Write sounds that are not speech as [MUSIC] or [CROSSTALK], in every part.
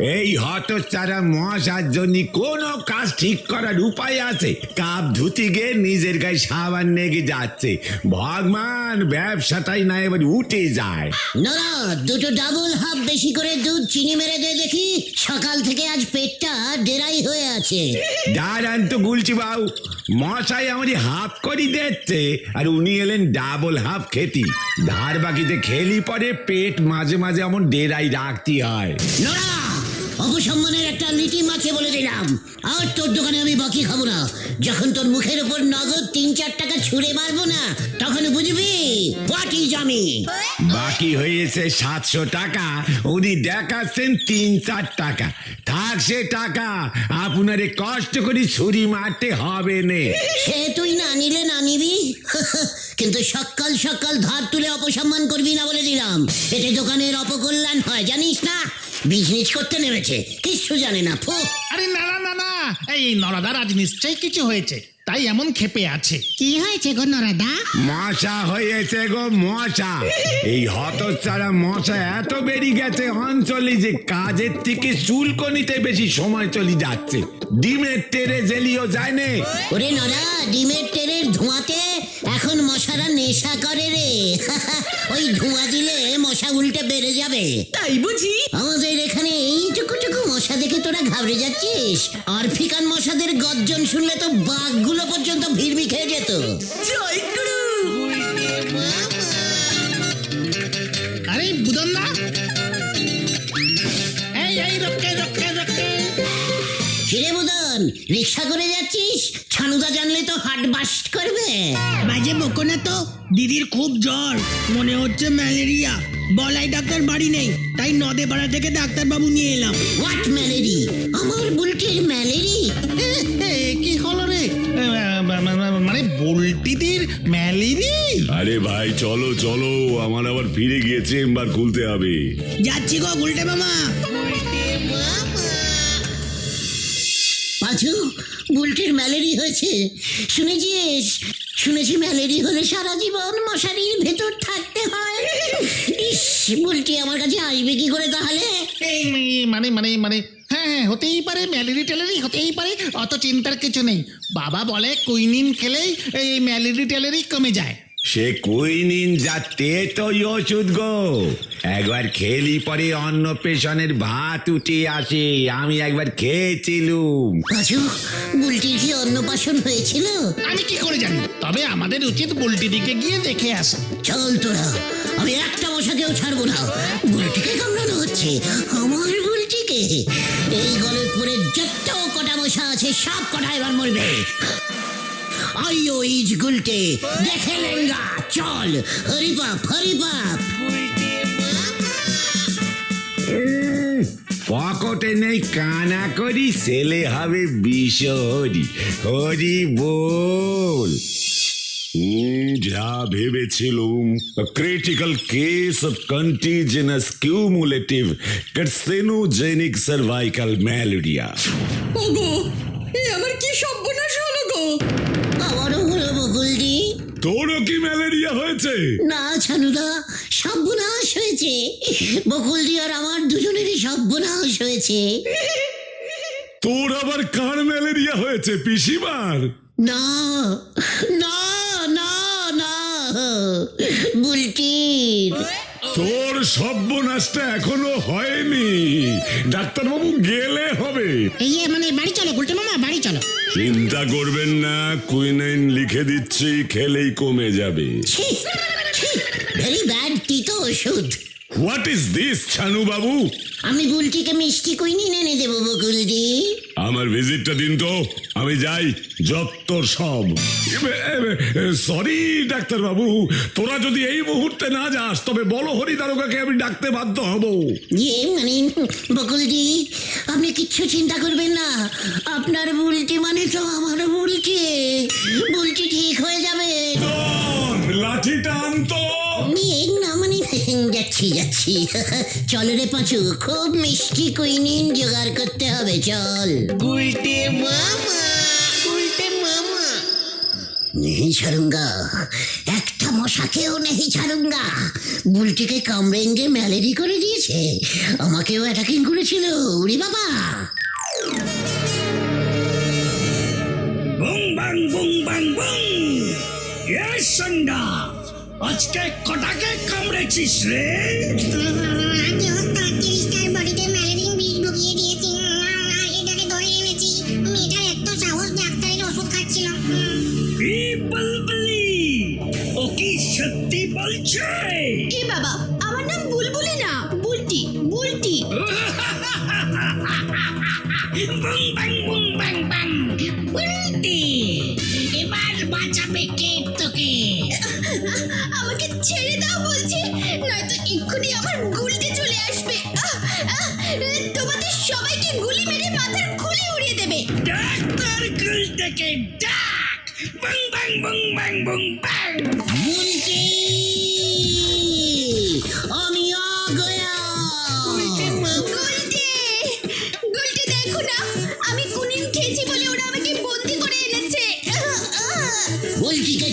এই হতচারা মশার জন্য কোনো কাজ ঠিক করার উপায় আছে। কাপ ধুতি গিয়ে নিজের গায়ে সাবান নেগে যাচ্ছে। ভগবান ব্যবসাটাই না এবার উঠে যায়। না দুটো ডাবল হাফ বেশি করে দুধ চিনি মেরে দে দেখি। সকাল থেকে আজ পেটটা ডেরাই হয়ে আছে। দাঁড়ান তো গুলছি বাবু। মশাই আমারই হাফ করি দিচ্ছে আর উনি এলেন ডাবল হাফ খেতি। ধার বাকিতে খেলি পরে পেট মাঝে মাঝে এমন ডেরাই রাখতে হয়। নোরা অপসম্মানের একটা লিটি মাছে বলে দিলাম। আর তোর দোকানে আমি বাকি খাব না। যখন তোর মুখের উপর নগদ তিন চার টাকা ছুঁড়ে মারবো না তখন বুঝবি ইজ আমি। বাকি হয়েছে সাতশো টাকা। উনি দেখাচ্ছেন তিন চার টাকা। থাক সে টাকা আপনারে কষ্ট করে ছুরি মারতে হবে নে। সে তুই না নিলে না নিবি। [LAUGHS] কিন্তু সকাল সকাল ধার তুলে অপসম্মান করবি না বলে দিলাম। এতে দোকানের অপকল্যাণ হয় জানিস না? বিজনেস করতে নেমেছে, কিচ্ছু জানে না ফু আরে না না না এই নরাদার আজ নিশ্চয়ই কিছু হয়েছে। তাই এমন ক্ষেপে আছে। কি হয়েছে গো নরাদা? মশা হয়েছে গো মশা। এই হতচারা মশা এত বেরিয়ে গেছে অঞ্চলে যে কাজের থেকে চুলকনিতে বেশি সময় চলে যাচ্ছে। ডিমের টেরে জেলিও যায় নে। ওরে নরা ডিমের তেলের ধোঁয়াতে এখন মশারা নেশা করে রে। [LAUGHS] ওই ধোঁয়া দিলে মশা উল্টে বেড়ে যাবে। তাই বুঝি? আমাদের এখানে এইটুকু টুকু মশা দেখে তোরা ঘাবড়ে যাচ্ছিস? আরফিকান মশাদের গর্জন শুনলে তো বাঘগুলো পর্যন্ত ভিড়মি খেয়ে যেত। আরে এই এই কিরে বুদন রিক্সা করে যাচ্ছিস? ছানুদা জানলে তো হাট বাস্ট করবে। বাজে বকো না তো। দিদির খুব জ্বর মনে হচ্ছে ম্যালেরিয়া। বলাই ডাক্তার বাড়ি নেই তাই নদে পাড়া থেকে ডাক্তার বাবু নিয়ে এলাম। হোয়াট ম্যালেরি আমার বুলটির ম্যালেরি কি হলো রে? মানে বল্টিদির ম্যালেরি আরে ভাই চলো চলো আমার আবার ফিরে গিয়ে চেম্বার খুলতে হবে। যাচ্ছি গো গুলটে মামা। পাঁচু বুলটির ম্যালেরি হয়েছে। শুনেছিস? শুনেছি ম্যালেরি হলে সারা জীবন মশারির ভেতর থাকতে হয়। ইস, বলটি আমার কাছে আসবে কি করে তাহলে? মানে মানে মানে হ্যাঁ হ্যাঁ হতেই পারে ম্যালেরি ট্যালেরি হতেই পারে, অত চিন্তার কিছু নেই। বাবা বলে কুইনিন খেলেই এই ম্যালেরি ট্যালেরি কমে যায়। সে কুইনিন যাতে তো ওষুধ গো। একবার খেলি পরে অন্য পেশনের ভাত উঠে আসে আমি একবার খেয়েছিলুম। পাঁচু বুলটির কি অন্নপ্রাশন হয়েছিল? আমি কি করে জানি? তবে আমাদের উচিত বল্টি দিকে গিয়ে দেখে আসা। চল তোরা আমি একটা মশাকেও ছাড়বো না। বুলটিকে কামড়ানো হচ্ছে আমার বুলটিকে। এই গলতপুরে যত কটা মশা আছে সব কটা এবার মরবে। আইও ইজ গুলটে দেখে লেঙ্গা চল। হরিপাপ হরিপাপ পকেটে নেই কানা করি ছেলে হবে বিষ হরি হরি বল যা ভেবেছিলুম critical case of contagious cumulative carcinogenic cervical malaria ওগো এ আমার না ছানুদা সর্বনাশ হয়েছে। বকুলদি আর আমার দুজনেরই সর্বনাশ হয়েছে। তোর আবার কার ম্যালেরিয়া হয়েছে পিসিমার? না না না না বুলটির। তোর সর্বনাশটা এখনও হয়নি। ডাক্তারবাবু গেলে হবে। ইয়ে মানে বাড়ি চলো গুলটে মামা বাড়ি চলো। চিন্তা করবেন না কুইনাইন লিখে দিচ্ছি খেলেই কমে যাবে। ভেরি ব্যাড তিতো ওষুধ। হোয়াট ইজ দিস ছানু বাবু আমি গুলটিকে মিষ্টি কুইনি এনে দেবো বকুলদি আমার ভিজিটটা দিন তো। আমি যাই যত সব। সরি ডাক্তার বাবু। তোরা যদি এই মুহূর্তে না যাস তবে বলো হরি দারোগাকে আমি ডাকতে বাধ্য হব। ইয়ে মানে বকুলদি আপনি কিচ্ছু চিন্তা করবেন না। আপনার বুলটি মানে তো আমার বুলটি বুলটি ঠিক হয়ে যাবে। লাঠিটা আনতো। নিয়ে না মানে যাচ্ছি যাচ্ছি। চল রে পাঁচু খুব মিষ্টি কুইনিন জোগাড় করতে হবে চল। গুলটে মামা গুলটে মামা। নেই সারঙ্গা একটা মশাকেও নেই ছাড়ুঙ্গা বুলটিকে কামড়েঙ্গে ম্যালেরি করে দিয়েছে। আমাকেও অ্যাটাকিং করেছিল উড়ি বাবা। আজকে কটাকে কামড়েছিস রে আজকে ওস্তাদ তিরিশটার বডিতে ম্যালেরিন বিষ ঢুকিয়ে দিয়েছি আর এটাকে ধরে এনেছি মেয়েটার এত সাহস ডাক্তারের ওষুধ খাচ্ছিল হুম। কি বলবলি ও কি সত্যি বলছে গুলি মেরে মাথার খুলি উড়িয়ে দেবে। গুলটাকে ডাক। বুং বাং বুং বাং বুং বাং। বুলটি আমি আ গয়া গুলটে গুলটে দেখো না আমি কুনিন খেয়েছি বলে ওরা আমাকে বন্দি করে এনেছে। আহ।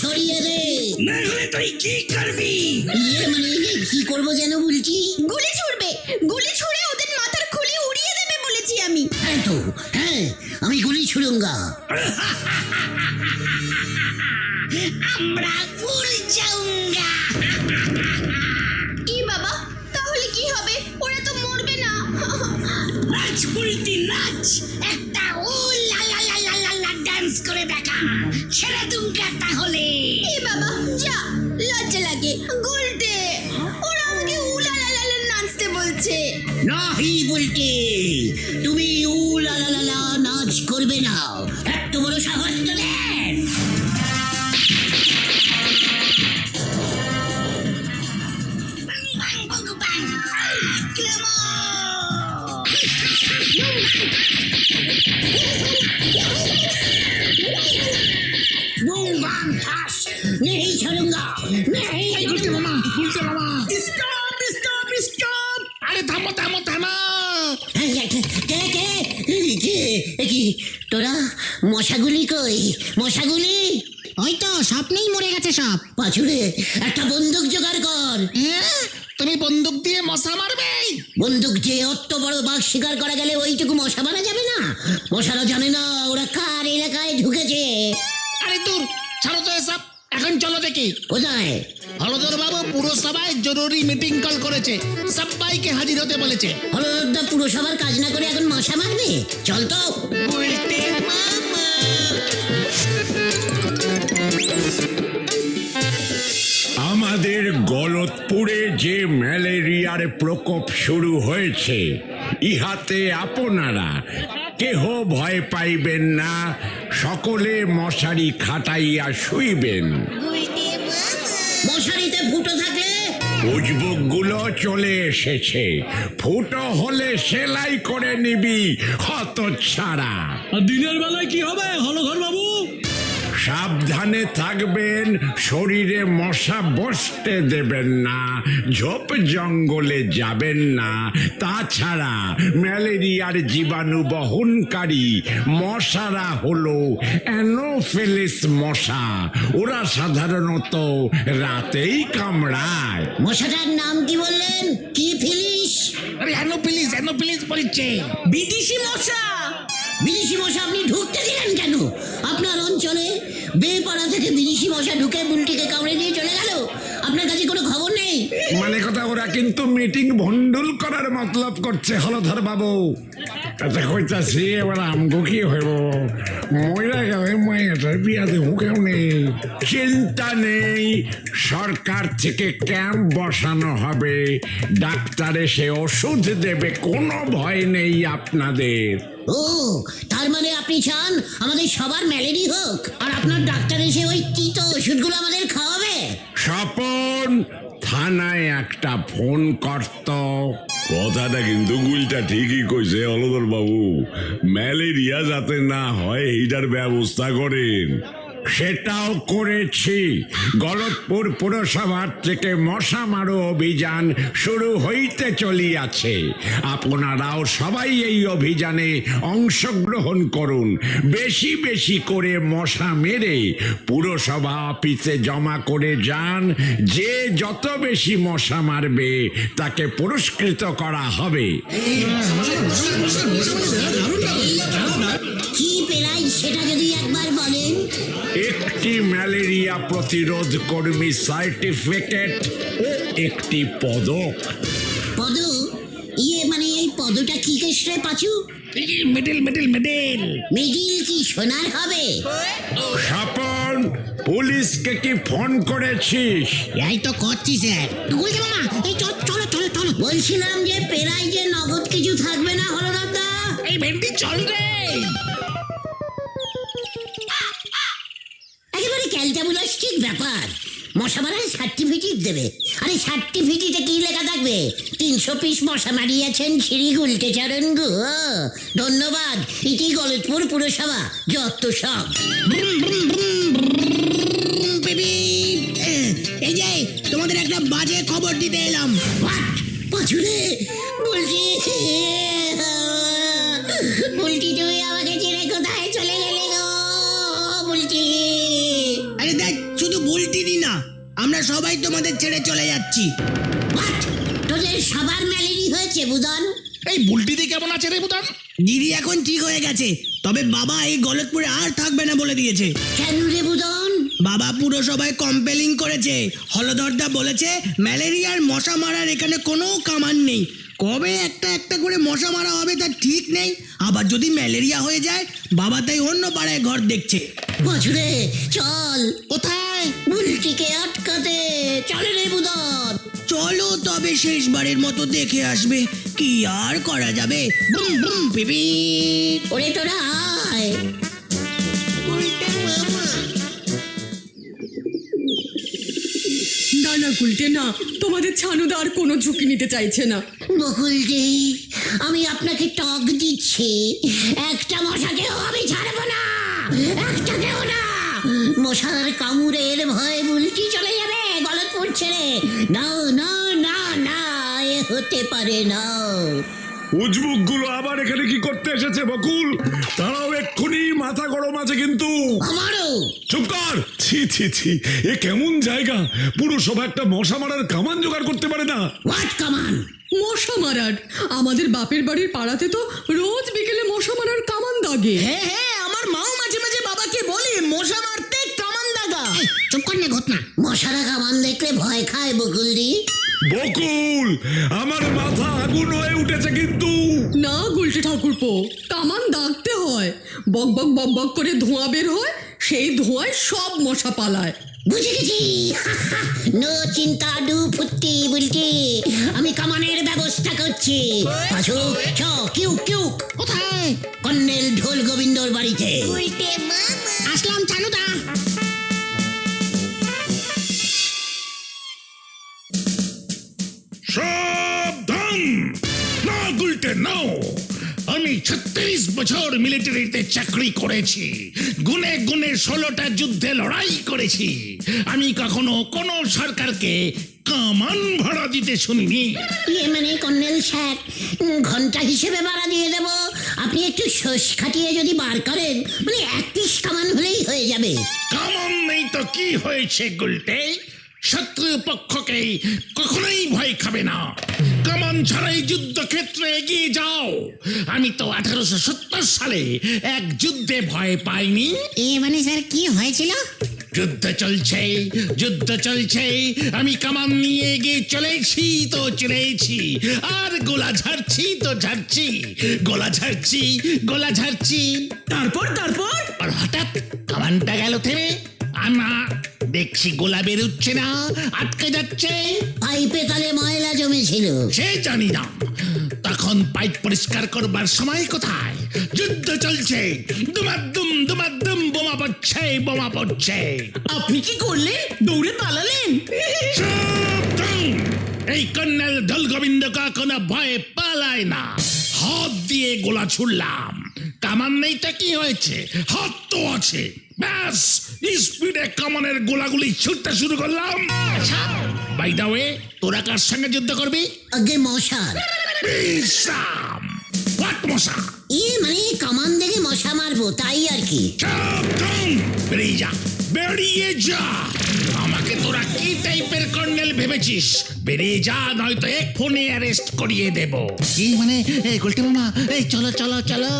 ছড়িয়ে দে। না হলে তুই কি করবি? ইয়ে মানে কি করব যেন বলছি গুলি ছুড়বে গুলি ছুড়ে আমরা উড় যাউঙ্গা ই বাবা তাহলে কি হবে? ওরা তো মরবে না। নাচ বুলটি নাচ একটা ও লা লা লা লা লা লা ডান্স করে দেখা। ছেড়ে দুঙ্গা তাহলে? এ বাবা যা লজ্জা লাগে। গুলটে ওরা আমাকে উলা লা লা নাচতে বলছে। নাহি বুলটি তোরা মশাগুলি কই মশাগুলি ওই তো স্বপ্নেই মরে গেছে সব পাছুরে একটা বন্দুক জোগাড় কর হ্যাঁ তুমি বন্দুক দিয়ে মশা মারবে বন্দুক বড় বাঘ শিকার করা গেলে ওইটুকু মশা মারা যাবে না? মশারা জানে না ওরা কার এলাকায় ঢুকেছে। আরে দূর ছাড়ো তো এসব। এখন চলো দেখি। কোথায়? হলদর বাবু পুরসভায় জরুরি মিটিং কল করেছে। সবাইকে হাজির হতে বলেছে। হলদা পুরসভার কাজ না করে এখন মশা মারবে? চল তো। আমাদের গলতপুরে যে ম্যালেরিয়ার প্রকোপ শুরু হয়েছে ইহাতে আপনারা কেহ ভয় পাইবেন না সকলে মশারি খাটাইয়া শুইবেন। মশারিতে ফুটো থাকলে? উজবুকগুলো চলে এসেছে। ফুটো হলে সেলাই করে নিবি হত ছাড়া দিনের বেলায় কি হবে? হলঘর বাবু? সাবধানে থাকবেন শরীরে মশা বসতে দেবেন না ঝোপ জঙ্গলে যাবেন না। তাছাড়া ম্যালেরিয়ার জীবাণু বহনকারী মশারা হলো অ্যানোফেলিস মশা। ওরা সাধারণত রাতেই কামড়ায়। মশাটার নাম কি বললেন? কি ফিলিস? আরে অ্যানোফিলিস এনো বলছে। বিদেশি মশা! বিদেশি মশা আপনি ঢুকতে দিলেন কেন? আপনার অঞ্চলে বেপাড়া থেকে বিদেশি মশা ঢুকে বুলটিকে কামড়ে দিয়ে চলে গেল। আপনার কাছে কোনো খবর নেই? মানে কথা, ওরা কিন্তু মিটিং ভন্ডুল করার মতলব করছে হলধর বাবু আচ্ছা কইতাছি এবার আমগো কি হইব মইরা গেলে মাইয়াটার বিয়া দেবো কেউ নেই চিন্তা নেই সরকার থেকে ক্যাম্প বসানো হবে ডাক্তার এসে ওষুধ দেবে কোনো ভয় নেই আপনাদের ও তার মানে আপনি চান আমাদের সবার ম্যালেরি হোক আর আপনার ডাক্তার এসে ওই তিতো ওষুধগুলো আমাদের খাওয়াবে? স্বপন থানায় একটা ফোন করত। কথাটা কিন্তু গুলটা ঠিকই কইছে অলদর বাবু। ম্যালেরিয়া যাতে না হয়, এইটার ব্যবস্থা করেন। সেটাও করেছি গলতপুর পুরসভার থেকে মশা মারো অভিযান শুরু হইতে চলিয়াছে আপনারাও সবাই এই অভিযানে অংশগ্রহণ করুন বেশি বেশি করে মশা মেরে পুরসভা অফিসে জমা করে যান যে যত বেশি মশা মারবে তাকে পুরস্কৃত করা হবে কি পেরাই সেটা যদি একবার বলেন একটি ম্যালেরিয়া প্রতিরোধ কর্মী সার্টিফিকেট ও একটি পদক। পদ ইয়ে মানে এই পদটা কি কেসরে Pachu? Medal medal medal middle. কি সোনার হবে? স্বপন পুলিশকে কি ফোন করেছিস? এই তো করছি স্যার। বলছে মামা এই চলো চলো চলো চলো। বলছিলাম যে পেরাই যে নগদ কিছু থাকবে না হলদাদা এই ভেন্ডি চল রে। ক্যালটাবুলাস্টিক ব্যাপার। মশা মারার সার্টিফিকেট দেবে। আরে সার্টিফিকেটে কি লেখা থাকবে? তিনশো পিস মশা মারিয়েছেন শ্রী গুলকে চরণ গো। ধন্যবাদ। ইটি গলতপুর পুরসভা যত সব। এই যে তোমাদের একটা বাজে খবর দিতে এলাম। পাচুরে সবাই তোমাদের ছেড়ে চলে যাচ্ছি। তোদের সবার ম্যালেরি হয়েছে বুদন। এই বুলটিদি কেমন আছে রে বুদান? দিদি এখন ঠিক হয়ে গেছে তবে বাবা এই গলতপুরে আর থাকবে না বলে দিয়েছে। কেন রে বুদন? বাবা পুরসভায় কম্পেলিং করেছে হলধরদা বলেছে ম্যালেরিয়ার মশা মারার এখানে কোনো কামান নেই। কবে একটা একটা করে মশা মারা হবে তার ঠিক নেই আবার যদি ম্যালেরিয়া হয়ে যায় বাবা তাই অন্য পাড়ায় ঘর দেখছে। বছরে চল। কোথায়? বুলটিকে আটকাতে চলে রে বুদন চলো তবে শেষবারের মতো দেখে আসবে কি আর করা যাবে। বুম বুম পিপি। ওরে তোরা আয়। না না গুলটে না। তোমাদের ছানুদা আর কোনো ঝুঁকি নিতে চাইছে না। বকুলজি আমি আপনাকে টক দিচ্ছি। একটা মশাকেও আমি ছাড়বো না। একটাকেও না। মশার কামড়ের ভয়ে বুলটি চলে যাবে। গলতপুর ছেড়ে না না না না এ হতে পারে না। উজবুকগুলো আবার এখানে কি করতে এসেছে বকুল? তারাও এক্ষুনি মাথা গরম আছে কিন্তু। আমারও। চুপ কর। ছি ছি ছি এ কেমন জায়গা? পুরসভা একটা মশা মারার কামান জোগাড় করতে পারে না। হোয়াট কামান? মশা মারার? আমাদের বাপের বাড়ির পাড়াতে তো রোজ বিকেলে মশা মারার কামান দাগে। হ্যাঁ হ্যাঁ আমার মাও মাঝে মাঝে বাবাকে বলে মশা দাগা চুপ কর না ঘটনা? মশারা কামান দেখলে ভয় খায় বকুলদি। বকুল আমার মাথা আগুন হয়ে উঠেছে কিন্তু। না গুলটে ঠাকুরপো কামান দাগতে হয়। বক বক বক বক করে ধোঁয়া বের হয় সেই ধোঁয়ায় সব মশা পালায়। বুঝে গেছি [LAUGHS] নো চিন্তা ডু ফুটি বুলটি। আমি কামানের ব্যবস্থা করছি। পাশু চ কিউ কিউ কোথায়? কর্নেল ঢোল গোবিন্দর বাড়িতে। আসলাম চানুদা। ছত্রিশ বছর মিলিটারিতে চাকরি করেছি। গুনে গুনে ষোলোটা যুদ্ধে লড়াই করেছি। আমি কখনো কোনো সরকারকে কামান ভাড়া দিতে শুনিনি। ইয়ে মানে কর্নেল স্যার ঘণ্টা হিসেবে ভাড়া দিয়ে দেব। আপনি একটু শোষ খাটিয়ে যদি বার করেন মানে এক পিস কামান হলেই হয়ে যাবে। কামান নেই তো কি হয়েছে গুলটে? শত্রু পক্ষকে কখনোই ভয় খাবে না। কামান ছাড়াই যুদ্ধক্ষেত্রে এগিয়ে যাও। আমি তো আঠারোশো সত্তর সালে এক যুদ্ধে ভয় পাইনি। এ মানে স্যার কি হয়েছিল? যুদ্ধ চলছে যুদ্ধ চলছে। আমি কামান নিয়ে এগিয়ে চলেছি তো চলেছি। আর গোলা ঝাড়ছি তো ঝাড়ছি। গোলা ঝাড়ছি গোলা ঝাড়ছি। তারপর তারপর? আর হঠাৎ কামানটা গেল থেমে। আমা দেখছি গোলা বেরোচ্ছে না আটকে যাচ্ছে। পাইপে তালে ময়লা জমেছিল। সে জানি না। তখন পাইপ পরিষ্কার করবার সময় কোথায়? যুদ্ধ চলছে। দুমাদ্দুম দুমাদ্দুম বোমা পড়ছে বোমা পড়ছে। আপনি কি করলেন দৌড়ে পালালেন। এই কন্যাল ঢোল গোবিন্দ কোনো ভয়ে পালায় না। হাত দিয়ে গোলা ছুড়লাম। কামান নেই তা কি হয়েছে? হাত তো আছে। ব্যাস স্পিডে কামানের গোলাগুলি ছুটতে শুরু করলাম। বাই দা ওয়ে তোরা কার সঙ্গে যুদ্ধ করবি? আগে মশার। মশা। এ মানে কামান দেখে মশা মারবো তাই আর কি। বেরিয়ে যা বেরিয়ে যা। আমাকে তোরা কি টাইপের কর্নেল ভেবেছিস? বেরিয়ে যা নয়তো এক ফোনে অ্যারেস্ট করিয়ে দেব। কি মানে? এই গোলটি মামা এই চলো চলো চলো।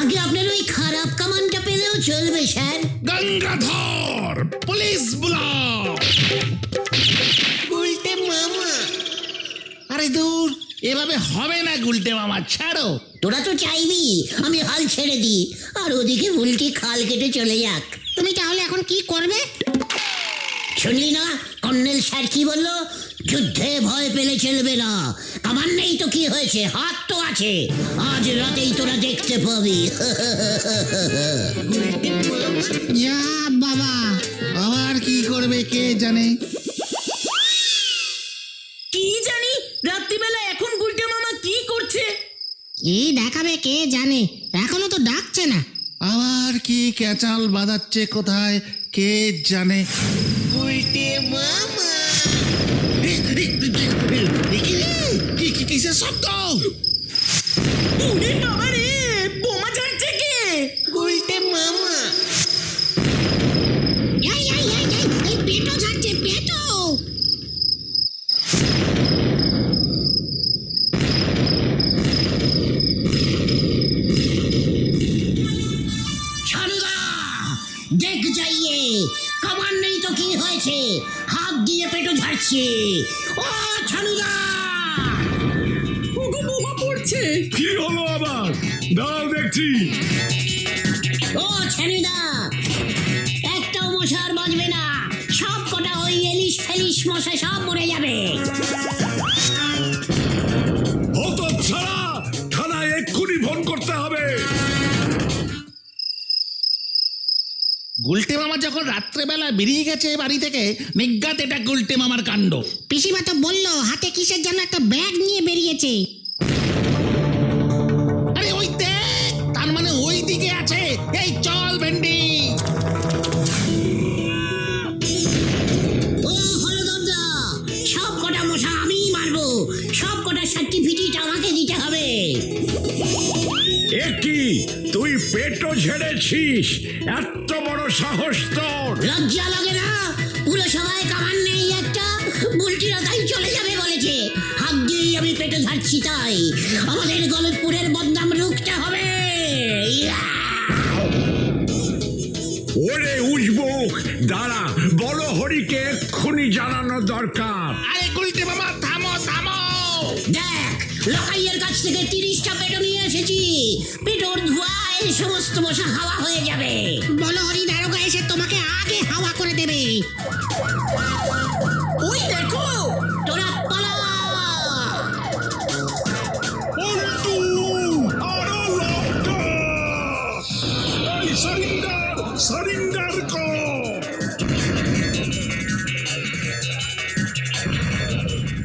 আগে আপনার ওই খারাপ কামানটা পেলেও চলবে স্যার। গঙ্গাধর পুলিশ বুলাও গুলটে মামা। আরে দূর এভাবে হবে না গুলটে মামা ছাড়ো। তোরা তো চাইবি আমি হাল ছেড়ে দিই। আর ওদিকে উল্টি খাল কেটে চলে যাক। তুমি তাহলে এখন কি করবে? শুনলি না কর্নেল স্যার কি বলল? যুদ্ধে ভয় পেলে চলবে না। কামান নেই তো কি হয়েছে হাত তো আছে। আজ রাতেই তোরা দেখতে পাবি। যা বাবা আবার কি করবে কে জানে? কি জানি রাত্রিবেলা এখন গুলটে মামা কি করছে কি দেখাবে কে জানে এখনও তো ডাকছে না আবার কি ক্যাচাল বাজাচ্ছে কোথায় কে জানে উল্টে মামা কি কি কিসের শব্দ দেখ যাইয়ে কামান নেই তো কি হয়েছে? হাত দিয়ে পেটো ঝাড়ছে। ও ছানুদা! ওগো বোমা পড়ছে। কি হলো আবার? দাঁড়াও দেখছি। ও ছানুদা! একটাও মশার বাজবে না। সব কটা ওই এলিশ ফেলিশ মশা সব মরে যাবে। হতো ছাড়া গুলটে মামা যখন রাত্রেবেলা বেরিয়ে গেছে বাড়ি থেকে নিজ্ঞাত এটা গুলটে মামার কাণ্ড। পিসিমা তো বলল হাতে কিসের যেন একটা ব্যাগ নিয়ে বেরিয়েছে। আরে ওই দেখ তার মানে ওই দিকে আছে। এই চল ভেন্ডি। ও হলদরদা সব কটা মশা আমিই মারবো। সব কটা সার্টিফিকেট আমাকে দিতে হবে। এ কি তুই পেটও এত বড় সাহস তোর। লজ্জা লাগে না? পুরো সবাই কামান নেই একটা। বুলটিরা তাই চলে যাবে বলেছে। হাত দিয়ে আমি পেটে ঝাড়ছি তাই। আমাদের গলতপুরের বদনাম রুখতে হবে! ওরে উজবুক দাঁড়া বড় হরিকে এক্ষুনি জানানো দরকার। আরে গুলটে মামা থামো থামো। দেখ লকাইয়ের কাছ থেকে তিরিশটা নিয়ে এসেছি পেটোর ধোয়ায় সমস্ত মশা হাওয়া হয়ে যাবে। বলো হরি দারোগা এসে তোমাকে আগে হাওয়া করে দেবে। ওই দেখো তোরা পালা সারিন্দার সারিন্দার কর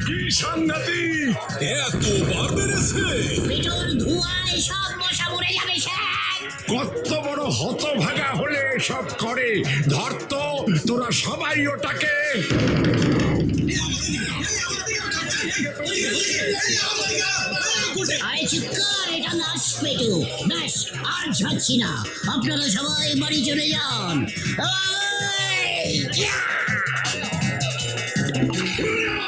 কি সাংঘাতিক বেড়েছে। পেটোর ধোঁয়ায় সব মশা মরে যাবে স্যার। কত বড় হতভাগা হলে সব করে। ধরত তোরা সবাই ওটাকে। আরে চিৎকার এটা নাশ পেটু। ব্যাস আর ঝাড়ছি না। আপনারা সবাই বাড়ি চলে যান!